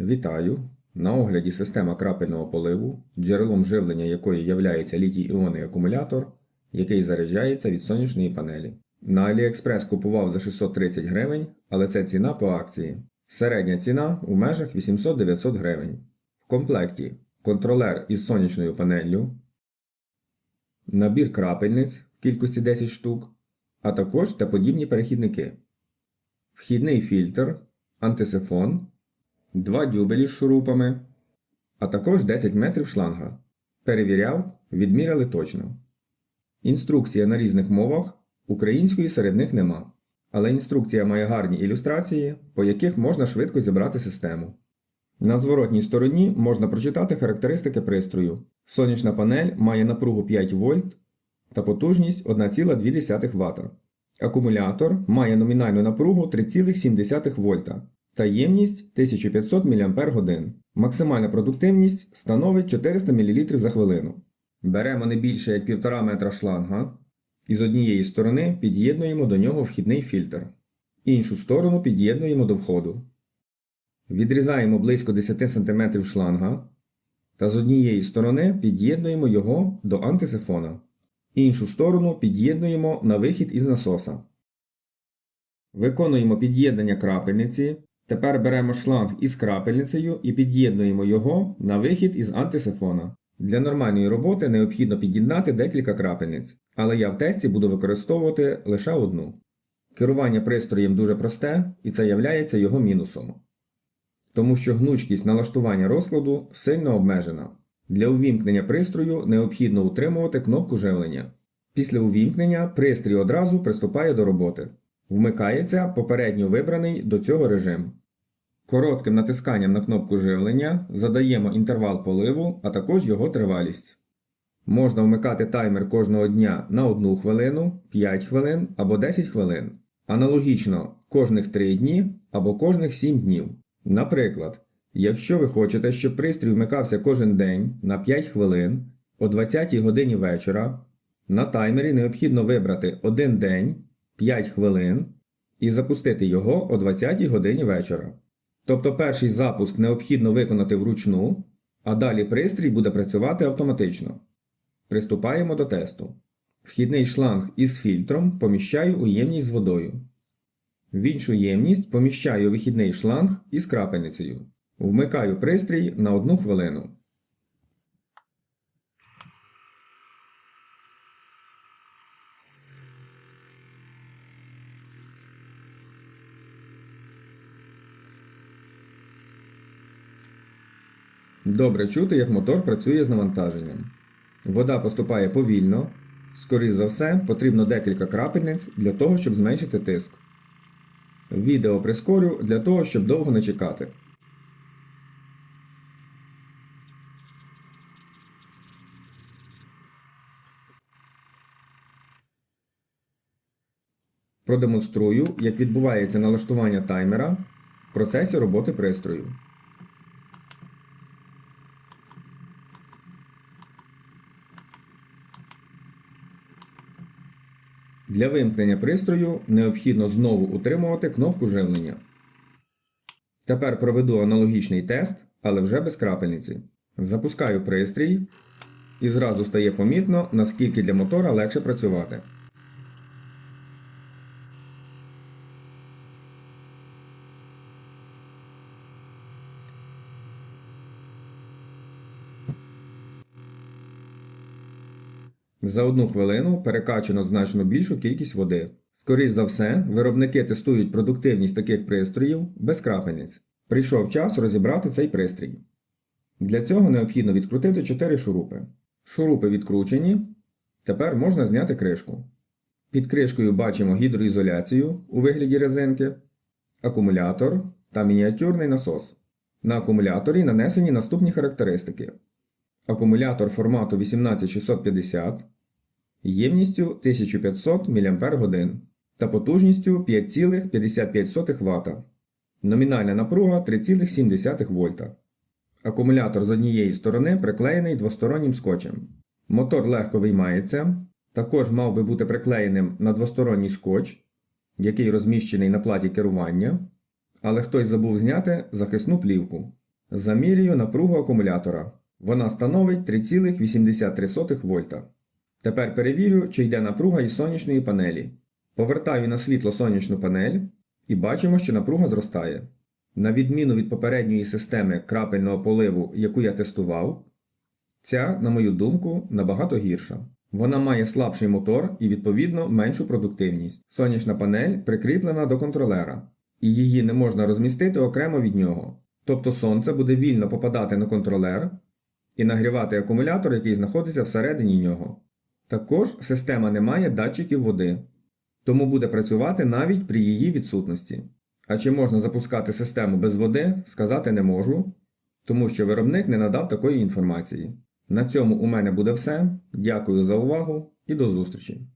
Вітаю! На огляді система крапельного поливу, джерелом живлення якої являється літій-іонний акумулятор, який заряджається від сонячної панелі. На AliExpress купував за 630 гривень, але це ціна по акції. Середня ціна у межах 800-900 гривень. В комплекті контролер із сонячною панеллю, набір крапельниць в кількості 10 штук, а також та подібні перехідники. Вхідний фільтр, антисифон, два дюбелі з шурупами, а також 10 метрів шланга. Перевіряв, відміряли точно. Інструкція на різних мовах, української серед них нема. Але інструкція має гарні ілюстрації, по яких можна швидко зібрати систему. На зворотній стороні можна прочитати характеристики пристрою. Сонячна панель має напругу 5 вольт та потужність 1,2 Вт. Акумулятор має номінальну напругу 3,7 вольта та ємність 1500 мАч. Максимальна продуктивність становить 400 мл за хвилину. Беремо не більше як 1,5 метра шланга і з однієї сторони під'єднуємо до нього вхідний фільтр. Іншу сторону під'єднуємо до входу. Відрізаємо близько 10 см шланга та з однієї сторони під'єднуємо його до антисифона. Іншу сторону під'єднуємо на вихід із насоса. Виконуємо під'єднання крапельниці. Тепер беремо шланг із крапельницею і під'єднуємо його на вихід із антисифона. Для нормальної роботи необхідно під'єднати декілька крапельниць, але я в тесті буду використовувати лише одну. Керування пристроєм дуже просте і це являється його мінусом. Тому що гнучкість налаштування розкладу сильно обмежена. Для увімкнення пристрою необхідно утримувати кнопку живлення. Після увімкнення пристрій одразу приступає до роботи. Вмикається попередньо вибраний до цього режим. Коротким натисканням на кнопку живлення задаємо інтервал поливу, а також його тривалість. Можна вмикати таймер кожного дня на 1 хвилину, 5 хвилин або 10 хвилин. Аналогічно кожних 3 дні або кожних 7 днів. Наприклад, якщо ви хочете, щоб пристрій вмикався кожен день на 5 хвилин о 20 годині вечора, на таймері необхідно вибрати один день 5 хвилин і запустити його о 20 годині вечора. Тобто перший запуск необхідно виконати вручну, а далі пристрій буде працювати автоматично. Приступаємо до тесту. Вхідний шланг із фільтром поміщаю у ємність з водою. В іншу ємність поміщаю вихідний шланг із крапельницею. Вмикаю пристрій на 1 хвилину. Добре чути, як мотор працює з навантаженням. Вода поступає повільно. Скоріше за все, потрібно декілька крапельниць для того, щоб зменшити тиск. Відео прискорю для того, щоб довго не чекати. Продемонструю, як відбувається налаштування таймера в процесі роботи пристрою. Для вимкнення пристрою необхідно знову утримувати кнопку живлення. Тепер проведу аналогічний тест, але вже без крапельниці. Запускаю пристрій і зразу стає помітно, наскільки для мотора легше працювати. За одну хвилину перекачано значно більшу кількість води. Скоріше за все, виробники тестують продуктивність таких пристроїв без крапельниць. Прийшов час розібрати цей пристрій. Для цього необхідно відкрутити 4 шурупи. Шурупи відкручені. Тепер можна зняти кришку. Під кришкою бачимо гідроізоляцію у вигляді резинки, акумулятор та мініатюрний насос. На акумуляторі нанесені наступні характеристики. Акумулятор формату 18650 ємністю 1500 мАч та потужністю 5,55 Вт. Номінальна напруга 3,7 В. Акумулятор з однієї сторони приклеєний двостороннім скотчем. Мотор легко виймається. Також мав би бути приклеєним на двосторонній скотч, який розміщений на платі керування, але хтось забув зняти захисну плівку. Замірюю напругу акумулятора. Вона становить 3,83 вольта. Тепер перевірю, чи йде напруга із сонячної панелі. Повертаю на світло сонячну панель і бачимо, що напруга зростає. На відміну від попередньої системи крапельного поливу, яку я тестував, ця, на мою думку, набагато гірша. Вона має слабший мотор і, відповідно, меншу продуктивність. Сонячна панель прикріплена до контролера, і її не можна розмістити окремо від нього. Тобто сонце буде вільно попадати на контролер і нагрівати акумулятор, який знаходиться всередині нього. Також система не має датчиків води, тому буде працювати навіть при її відсутності. А чи можна запускати систему без води, сказати не можу, тому що виробник не надав такої інформації. На цьому у мене буде все. Дякую за увагу і до зустрічі!